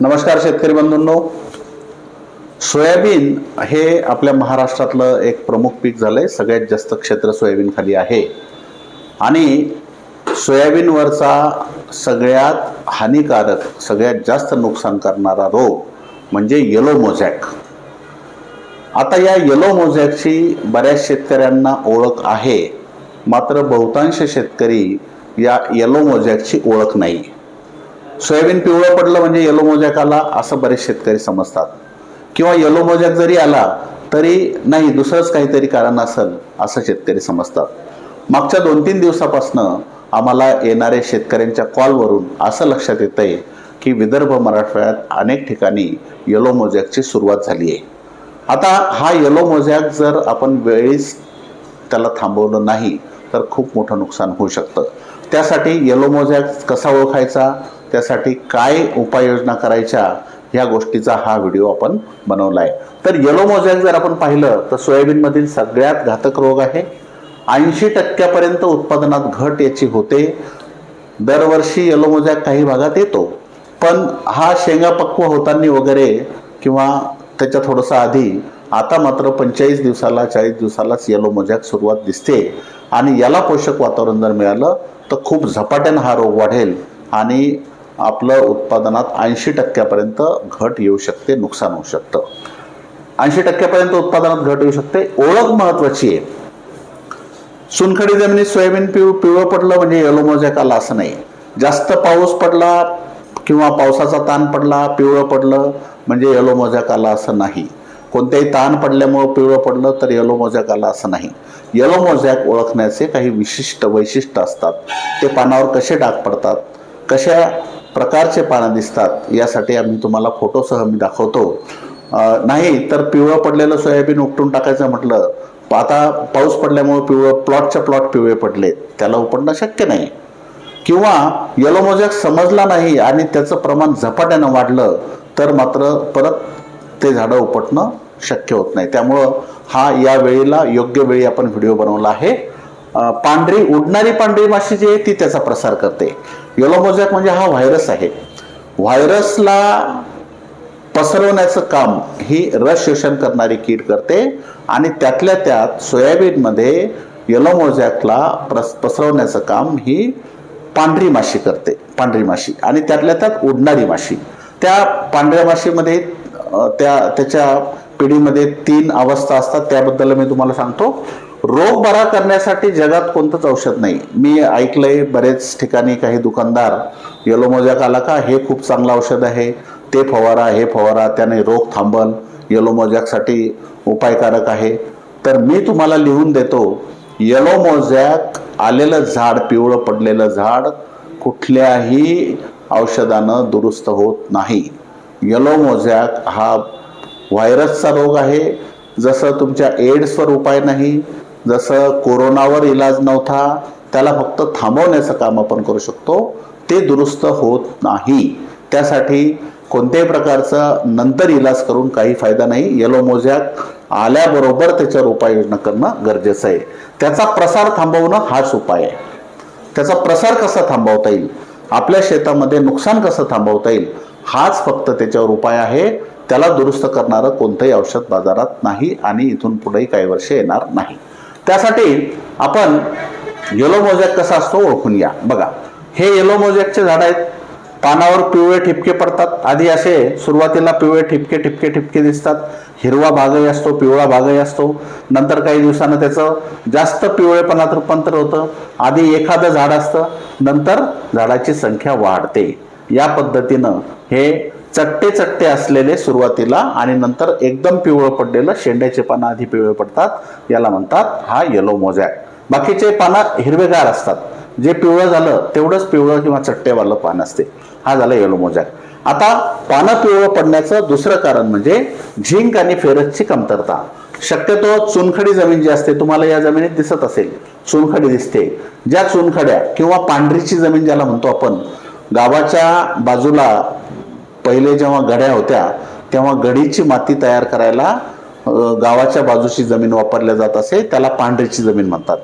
नमस्कार शेतकरी बंधूंनो. सोयाबीन हे आपल्या महाराष्ट्रातलं एक प्रमुख पीक झालं आहे सगळ्यात जास्त क्षेत्र सोयाबीन खाली आहे. आणि सोयाबीनवरचा सगळ्यात हानिकारक सगळ्यात जास्त नुकसान करणारा रोग म्हणजे येलो मोझॅक आता या येलो मोझॅकची बऱ्याच शेतकऱ्यांना ओळख आहे. मात्र बहुतांश शेतकरी या येलो मोझॅकची ओळख नाही. सोयाबीन पिवळं पडलं म्हणजे येलो मोजॅक आला असं बरेच शेतकरी समजतात. किंवा येलो मोजॅक जरी आला तरी नाही दुसरंच काहीतरी कारण असेल असं शेतकरी समजतात. मागच्या दोन तीन दिवसापासनं आम्हाला येणाऱ्या शेतकऱ्यांच्या कॉलवरून असं लक्षात येतं आहे की विदर्भ मराठवाड्यात अनेक ठिकाणी येलो मोजॅकची सुरुवात झाली आहे आता हा येलो मोजॅक जर आपण वेळीच त्याला थांबवलं नाही तर खूप मोठं नुकसान होऊ शकतं. त्यासाठी येलो मोजॅक कसा ओळखायचा? त्यासाठी काय उपाययोजना करायच्या? ह्या गोष्टीचा हा व्हिडिओ आपण बनवला आहे तर येलो मोझॅक जर आपण पाहिलं तर सोयाबीनमधील सगळ्यात घातक रोग आहे. ऐंशी टक्क्यापर्यंत उत्पादनात घट याची होते. दरवर्षी येलो मोझॅक काही भागात येतो. पण हा शेंगा पक्व होताना वगैरे किंवा त्याच्या थोडंसं आधी आता मात्र पंचेचाळीस दिवसाला चाळीस दिवसालाच येलो मोझॅक सुरुवात दिसते. आणि याला पोषक वातावरण जर मिळालं तर खूप झपाट्यानं हा रोग वाढेल आणि आपलं उत्पादनात ऐंशी टक्क्यापर्यंत घट येऊ शकते नुकसान होऊ शकतं. ऐंशी टक्क्यापर्यंत उत्पादनात घट येऊ शकते. ओळख महत्वाची आहे. चुनखडी जमिनीत सोयाबीन पिव पिवळं पडलं म्हणजे येलो मोझॅक आला असं नाही. जास्त पाऊस पडला किंवा पावसाचा ताण पडला पिवळं पडलं म्हणजे येलो आला असं नाही. कोणत्याही ताण पडल्यामुळं पिवळं पडलं तर येलो मोजॅक आला असं नाही. येलो मोजॅक ओळखण्याचे काही विशिष्ट वैशिष्ट्य असतात. ते पानावर कसे डाग पडतात कशा प्रकारचे पानं दिसतात यासाठी आम्ही तुम्हाला फोटोसह मी दाखवतो. नाही तर पिवळं पडलेलं सोयाबीन उपटून टाकायचं म्हटलं आता पाऊस पडल्यामुळे पिवळं प्लॉटच्या प्लॉट पिवळे पडले त्याला उपटणं शक्य नाही. किंवा येलो मोजॅक समजला नाही आणि त्याचं प्रमाण झपाट्यानं वाढलं तर मात्र परत ते झाडं उपटणं शक्य होत नाही. त्यामुळं हा या वेळेला योग्य वेळी आपण व्हिडिओ बनवला आहे. पांढरी उडणारी पांढरी माशी जी आहे ती त्याचा प्रसार करते. येलो मोझॅक म्हणजे हा व्हायरस आहे. व्हायरसला पसरवण्याचं काम ही रस शोषण करणारी कीड करते आणि त्यातल्या त्यात सोयाबीनमध्ये येलो मोझॅकला प्रस पसरवण्याचं काम ही पांढरी माशी करते पांढरी माशी. आणि त्यातल्या त्यात उडणारी माशी. त्या पांढऱ्या माशीमध्ये त्या त्याच्या पिढीमध्ये तीन अवस्था असतात त्याबद्दल मी तुम्हाला सांगतो. रोग बरा करण्यासाठी जगात कोणतंच औषध नाही. मी ऐकलंय बरेच ठिकाणी काही दुकानदार येलो मोजॅक आला का हे खूप चांगलं औषध आहे ते फवारा हे फवारा त्याने रोग थांबल येलो मोजॅकसाठी उपायकारक आहे. तर मी तुम्हाला लिहून देतो येलो मोजॅक आलेलं झाड पिवळं पडलेलं झाड कुठल्याही औषधानं दुरुस्त होत नाही. यलो मोझॅक हा व्हायरसचा रोग आहे. जसं तुमच्या एड्सवर उपाय नाही जसं कोरोनावर इलाज नव्हता त्याला फक्त थांबवण्याचं काम आपण करू शकतो. ते दुरुस्त होत नाही. त्यासाठी कोणत्याही प्रकारचा नंतर इलाज करून काही फायदा नाही. येलो मोझॅक आल्याबरोबर त्याच्यावर उपाययोजना करणं गरजेचं आहे. त्याचा प्रसार थांबवणं हाच उपाय आहे. त्याचा प्रसार कसा थांबवता येईल? आपल्या शेतामध्ये नुकसान कसं थांबवता येईल? हाच फक्त त्याच्यावर उपाय आहे. त्याला दुरुस्त करणारं कोणतंही औषध बाजारात नाही आणि इथून पुढेही काही वर्ष येणार नाही. त्यासाठी आपण येलो मोजॅक कसा असतो ओळखून या बघा हे येलो मोजॅकचे झाड आहेत. पानावर पिवळे ठिपके पडतात. आधी असे सुरुवातीला पिवळे ठिपके ठिपके ठिपके दिसतात. हिरवा भागही असतो पिवळा भागही असतो. नंतर काही दिवसानं त्याचं जास्त पिवळेपणात रूपांतर होतं. आधी एखादं झाड असतं. नंतर झाडाची संख्या वाढते. या पद्धतीनं हे चट्टे चट्टे असलेले सुरुवातीला आणि नंतर एकदम पिवळं पडलेलं शेंड्याचे पानं आधी पिवळे पडतात याला म्हणतात हा येलो मोजॅक बाकीचे पानं हिरवेगार असतात. जे पिवळं झालं तेवढंच पिवळं किंवा चट्टेवालं पान असते. हा झाला येलो मोजॅक आता पानं पिवळं पडण्याचं दुसरं कारण म्हणजे झिंक आणि फेरसची कमतरता. शक्यतो चुनखडी जमीन जी असते तुम्हाला या जमिनीत दिसत असेल. चुनखडी दिसते. ज्या चुनखड्या किंवा पांढरीची जमीन ज्याला म्हणतो आपण गावाच्या बाजूला पहिले जेव्हा गड्या होत्या तेव्हा गडीची माती तयार करायला गावाच्या बाजूची जमीन वापरल्या जात असे त्याला पांढरीची जमीन म्हणतात.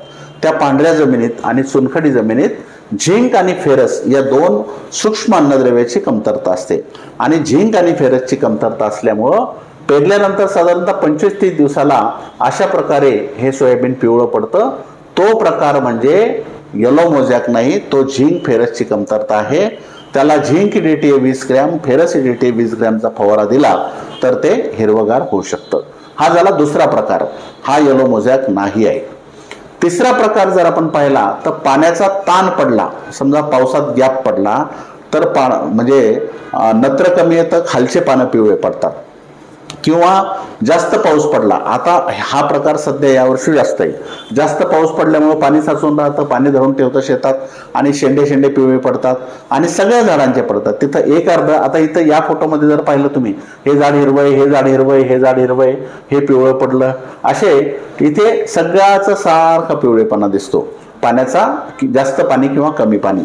त्या पांढऱ्या जमिनीत आणि चुनखडी जमिनीत झिंक आणि फेरस या दोन सूक्ष्म अन्नद्रव्याची कमतरता असते. आणि झिंक आणि फेरसची कमतरता असल्यामुळं पेरल्यानंतर साधारणतः पंचवीस तीस दिवसाला अशा प्रकारे हे सोयाबीन पिवळं पडतं. तो प्रकार म्हणजे येलो मोजॅक नाही तो झिंक फेरसची कमतरता आहे. त्याला झिंक डीटी वीस ग्रॅम फेरस डीटी वीस ग्रॅमचा फवारा दिला तर ते हिरवगार होऊ शकतं. हा झाला दुसरा प्रकार. हा येलो मोजॅक नाही आहे. तिसरा प्रकार जर आपण पाहिला तर पाण्याचा ताण पडला. समजा पावसात गॅप पडला तर पा म्हणजे नत्र कमी येतं खालचे पानं पिवळे पडतात. किंवा जास्त पाऊस पडला. आता हा प्रकार सध्या यावर्षी जास्त आहे. जास्त पाऊस पडल्यामुळे पाणी साचून राहतं पाणी धरून ठेवतं शेतात आणि शेंडे शेंडे पिवळे पडतात आणि सगळ्या झाडांचे पडतात. तिथं एक अर्ध आता इथं या फोटोमध्ये जर पाहिलं तुम्ही हे झाड हिरवय हे झाड हिरवय हे झाड हिरवय हे पिवळं पडलं. असे इथे सगळ्याचं सारखा पिवळेपणा दिसतो. पाण्याचा जास्त पाणी किंवा कमी पाणी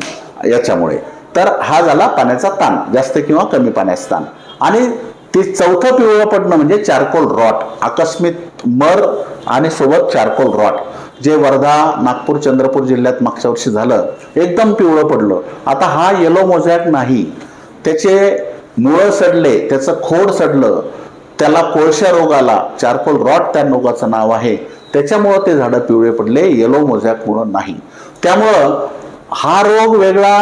याच्यामुळे. तर हा झाला पाण्याचा ताण जास्त किंवा कमी पाण्याचा ताण. आणि ते चौथं पिवळं पडणं म्हणजे चारकोल रॉट आकस्मिक मर आणि सोबत चारकोल रॉट जे वर्धा नागपूर चंद्रपूर जिल्ह्यात मागच्या वर्षी झालं एकदम पिवळं पडलं. आता हा येलो मोझॅक नाही. त्याचे मुळं सडले त्याचं खोड सडलं त्याला कोळशा रोग आला चारकोल रॉट त्या रोगाचं नाव आहे. त्याच्यामुळं ते झाडं पिवळे पडले येलो मोझॅकमुळं नाही. त्यामुळं हा रोग वेगळा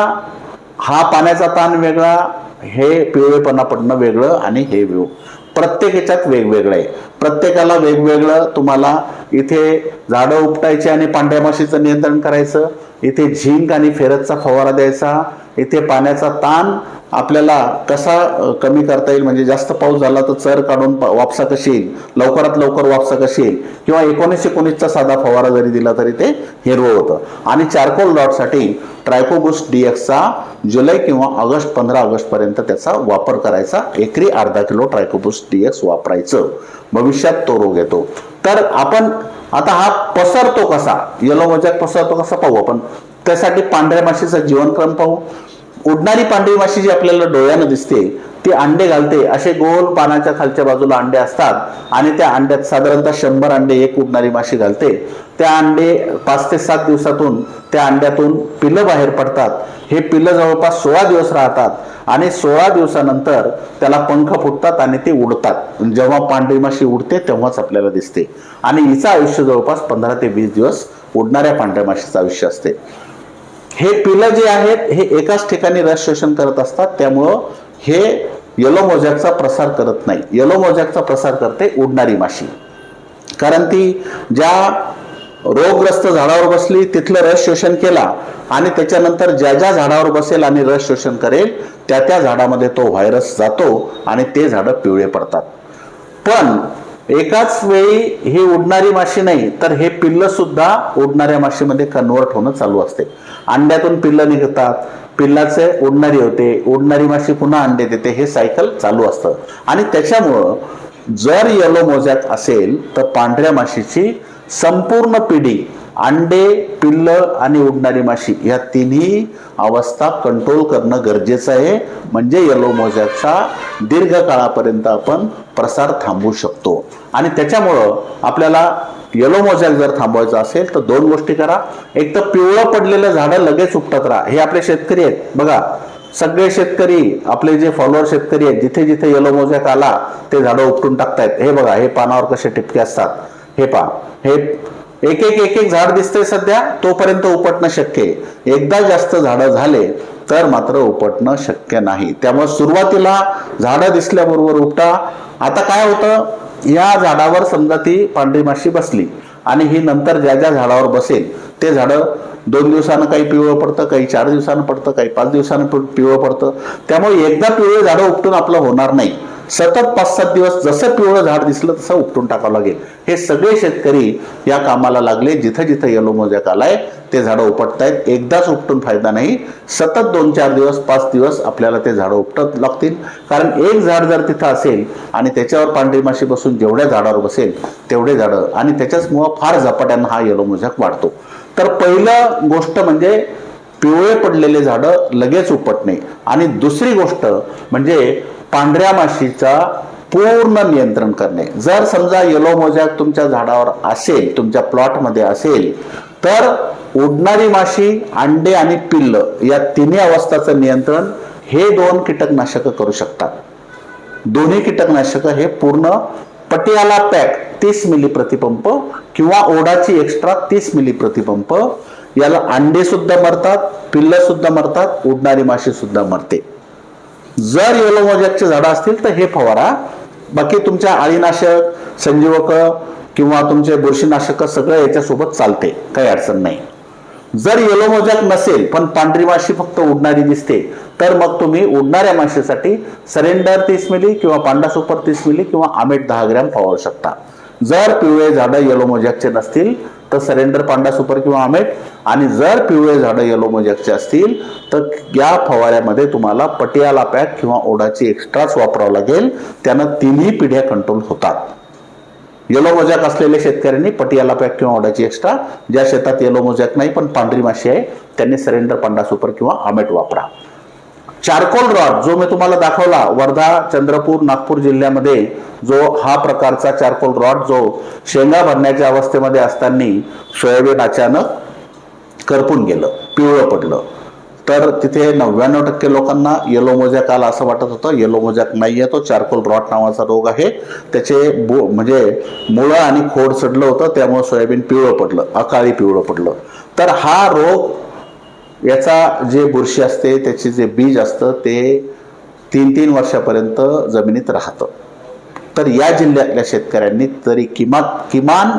हा पाण्याचा ताण वेगळा हे पिवळेपणा पडणं वेगळं आणि हे वेग प्रत्येक याच्यात वेगवेगळं आहे. प्रत्येकाला वेगवेगळं तुम्हाला इथे झाडं उपटायची आणि पांढऱ्या माशीचं नियंत्रण करायचं इथे झिंक आणि फेरतचा फवारा द्यायचा इथे पाण्याचा ताण आपल्याला कसा कमी करता येईल? म्हणजे जास्त पाऊस झाला तर चर काढून वापसा कशी येईल? लवकरात लवकर वापसा कशी येईल? किंवा एकोणीस एकोणीसचा साधा फवारा जरी दिला तरी ते हिरवं होतं. आणि चारकोल डॉटसाठी ट्रायकोबुस डीएक्सचा जुलै किंवा ऑगस्ट पंधरा ऑगस्ट पर्यंत त्याचा वापर करायचा. एकरी अर्धा किलो ट्रायकोबुस डीएक्स वापरायचं. भविष्यात तो रोग येतो. तर आपण आता हा पसरतो कसा? येलो मजाक पसरतो कसा पाहू आपण? त्यासाठी पांढऱ्या माशीचा जीवनक्रम पाहू. उडणारी पांढरी माशी जी आपल्याला डोळ्यानं दिसते ती अंडे घालते. असे गोल पानाच्या खालच्या बाजूला अंडे असतात आणि त्या अंड्यात साधारणतः शंभर अंडे एक उडणारी माशी घालते. त्या अंडे पाच ते सात दिवसातून त्या अंड्यातून पिलं बाहेर पडतात. हे पिलं जवळपास सोळा दिवस राहतात आणि सोळा दिवसानंतर त्याला पंख फुटतात आणि ते उडतात. जेव्हा पांढरी माशी उडते तेव्हाच आपल्याला दिसते. आणि हिचं आयुष्य जवळपास पंधरा ते वीस दिवस उडणाऱ्या पांढऱ्या माशीचं आयुष्य असते. हे पिलं जे आहेत हे एकाच ठिकाणी रस शोषण करत असतात त्यामुळं हे येलो मोजॅकचा प्रसार करत नाही. येलो मोजॅकचा प्रसार करते उडणारी माशी. कारण ती ज्या रोगग्रस्त झाडावर बसली तिथलं रस शोषण केला आणि त्याच्यानंतर ज्या ज्या झाडावर बसेल आणि रस शोषण करेल त्या त्या झाडामध्ये तो व्हायरस जातो आणि ते झाडं पिवळे पडतात. पण एकाच वेळी ही उडणारी माशी नाही तर हे पिल्ल सुद्धा उडणाऱ्या माशीमध्ये कन्वर्ट होणं चालू असते. अंड्यातून पिल्लं निघतात पिल्लाचे उडणारी होते उडणारी माशी पुन्हा अंडे देते हे सायकल चालू असतं. आणि त्याच्यामुळं जर येलो मोजॅक असेल तर पांढऱ्या माशीची संपूर्ण पिढी अंडे पिल्ल आणि उडणारी माशी या तिन्ही अवस्था कंट्रोल करणं गरजेचं आहे. म्हणजे येलो मोजॅकचा दीर्घ काळापर्यंत आपण प्रसार थांबवू शकतो. आणि त्याच्यामुळं आपल्याला येलो मोजॅक जर थांबवायचं असेल तर दोन गोष्टी करा. एक तर पिवळं पडलेलं झाडं लगेच उपटत राहा. हे आपले शेतकरी आहेत. बघा सगळे शेतकरी आपले जे फॉलोअर शेतकरी आहेत जिथे जिथे येलो मोजॅक आला ते झाडं उपटून टाकतायत. हे बघा हे पानावर कसे टिपके असतात. हे पहा. हे एक एक एक एक झाड दिसतंय सध्या तोपर्यंत उपटणं शक्य आहे. एकदा जास्त झाडं झाले तर मात्र उपटणं शक्य नाही. त्यामुळे सुरुवातीला झाडं दिसल्याबरोबर उपटा. आता काय होतं? या झाडावर समजा ती पांढरी माशी बसली आणि ही नंतर ज्या ज्या झाडावर बसेल ते झाडं दोन दिवसानं काही पिवळं पडतं काही चार दिवसानं पडतं काही पाच दिवसानं पि- पिवळं पडतं. त्यामुळे एकदा पिवळे झाडं उपटून आपलं होणार नाही. सतत पाच सात दिवस जसं पिवळं झाड दिसलं तसं उपटून टाकावं लागेल. हे सगळे शेतकरी या कामाला लागले. जिथं जिथं येलो मोजॅक आलाय ते झाडं उपटतायत. एकदाच उपटून फायदा नाही. सतत दोन चार दिवस पाच दिवस आपल्याला ते झाडं उपटत लागतील. कारण एक झाड जर तिथं असेल आणि त्याच्यावर पांढरी माशी बसून जेवढ्या झाडावर बसेल तेवढे झाडं आणि त्याच्याचमुळं फार झपाट्यानं हा येलो मोजॅक वाढतो. तर पहिलं गोष्ट म्हणजे पिवळे पडलेले झाडं लगेच उपटणे. आणि दुसरी गोष्ट म्हणजे पांढऱ्या माशीचा पूर्ण नियंत्रण करणे. जर समजा येलो मोजॅक तुमच्या झाडावर असेल तुमच्या प्लॉटमध्ये असेल तर उडणारी माशी अंडे आणि पिल्ल या तिन्ही अवस्थाचं नियंत्रण हे दोन कीटकनाशकं करू शकतात. दोन्ही कीटकनाशकं हे पूर्ण पटियाला पॅक तीस मिली प्रतिपंप किंवा ओडाची एक्स्ट्रा तीस मिली प्रतिपंप याला अंडे सुद्धा मरतात पिल्ल सुद्धा मरतात उडणारी माशी सुद्धा मरते. जर येलो मोजॅकचे झाडं असतील तर हे फवारा. बाकी तुमच्या आळीनाशक संजीवक किंवा तुमचे बुरशीनाशक सगळं याच्यासोबत चालते. काही अडचण नाही. जर येलो मोजॅक नसेल पण पांढरी माशी फक्त उडणारी दिसते तर मग तुम्ही उडणाऱ्या माशीसाठी सरेंडर तीस मिली किंवा पांडा सुपर तीस मिली किंवा आमेट दहा ग्रॅम फवारू शकता. जर पिवळे झाडं येलो मोजॅकचे नसतील तर सरेंडर पांडा सुपर किंवा आमेट. आणि जर पिवळे झाडं येलो मोजॅकचे असतील तर या फवाऱ्यामध्ये तुम्हाला पटियाला पॅक किंवा ओडाची एक्स्ट्राच वापरावं लागेल. त्यानं तिन्ही पिढ्या कंट्रोल होतात. येलो मोजॅक असलेल्या शेतकऱ्यांनी पटियाला पॅक किंवा ओडाची एक्स्ट्रा ज्या शेतात येलो मोजॅक नाही पण पांढरी माशी आहे त्यांनी सरेंडर पांडा सुपर किंवा आमेट वापरा. चारकोल रॉड जो मी तुम्हाला दाखवला वर्धा चंद्रपूर नागपूर जिल्ह्यामध्ये जो हा प्रकारचा चारकोल रॉड जो शेंगा भरण्याच्या अवस्थेमध्ये असताना सोयाबीन अचानक करपून गेलं पिवळं पडलं. तर तिथे नव्याण्णव टक्के लोकांना येलो मोजॅक आला असं वाटत होतं. येलो मोजॅक नाही आहे तो चारकोल रॉट नावाचा रोग आहे. त्याचे बो म्हणजे मुळं आणि खोड सडलं होतं त्यामुळे सोयाबीन पिवळं पडलं अकाळी पिवळं पडलं. तर हा रोग याचा जे बुरशी असते त्याचे जे बीज असतं ते तीन तीन वर्षापर्यंत जमिनीत राहतं. तर या जिल्ह्यातल्या शेतकऱ्यांनी तरी किमान किमान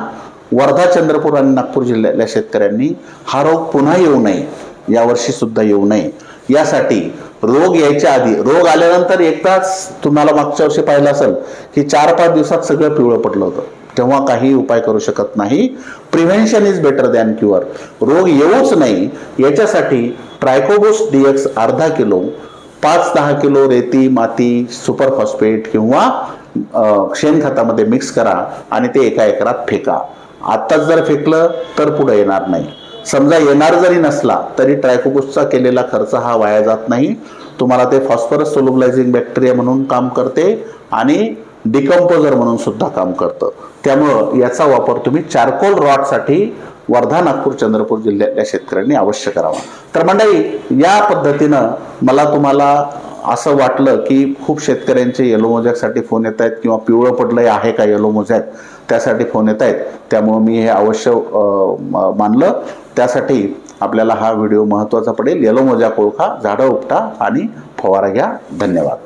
वर्धा चंद्रपूर आणि नागपूर जिल्ह्यातल्या शेतकऱ्यांनी हा रोग पुन्हा येऊ नये यावर्षी सुद्धा येऊ नये. यासाठी रोग यायच्या आधी रोग आल्यानंतर एकदाच तुम्हाला मागच्या वर्षी पाहिलं असेल की चार पाच दिवसात सगळं पिवळं पडलं होतं. तेव्हा काही उपाय करू शकत नाही. Prevention is better than cure रोग येऊच नाही. याच्यासाठी ट्रायकोबोस डीएक्स अर्धा किलो पाच दहा किलो रेती माती सुपर फॉस्फेट किंवा शेणखतामध्ये मिक्स करा आणि ते एका एकरात फेका. आत्ताच जर फेकलं तर पुढे येणार नाही. समजा येणार जरी नसला तरी ट्रायकोबोसचा केलेला खर्च हा वाया जात नाही. तुम्हाला ते फॉस्फरस सोलोबलायझिंग बॅक्टेरिया म्हणून काम करते आणि डिकम्पोजर म्हणून सुद्धा काम करतं. त्यामुळं याचा वापर तुम्ही चारकोल रॉडसाठी वर्धा नागपूर चंद्रपूर जिल्ह्यातल्या शेतकऱ्यांनी अवश्य करावा. तर मंडळी या पद्धतीनं मला तुम्हाला असं वाटलं की खूप शेतकऱ्यांचे येलो मोजॅकसाठी फोन येत आहेत किंवा पिवळं पडलंय आहे का येलो मोजॅक त्यासाठी फोन येत आहेत. त्यामुळं मी हे अवश्य म- मानलं. त्यासाठी आपल्याला हा व्हिडिओ महत्त्वाचा पडेल. येलो मोजॅक ओळखा झाडं उपटा आणि फवारा घ्या. धन्यवाद.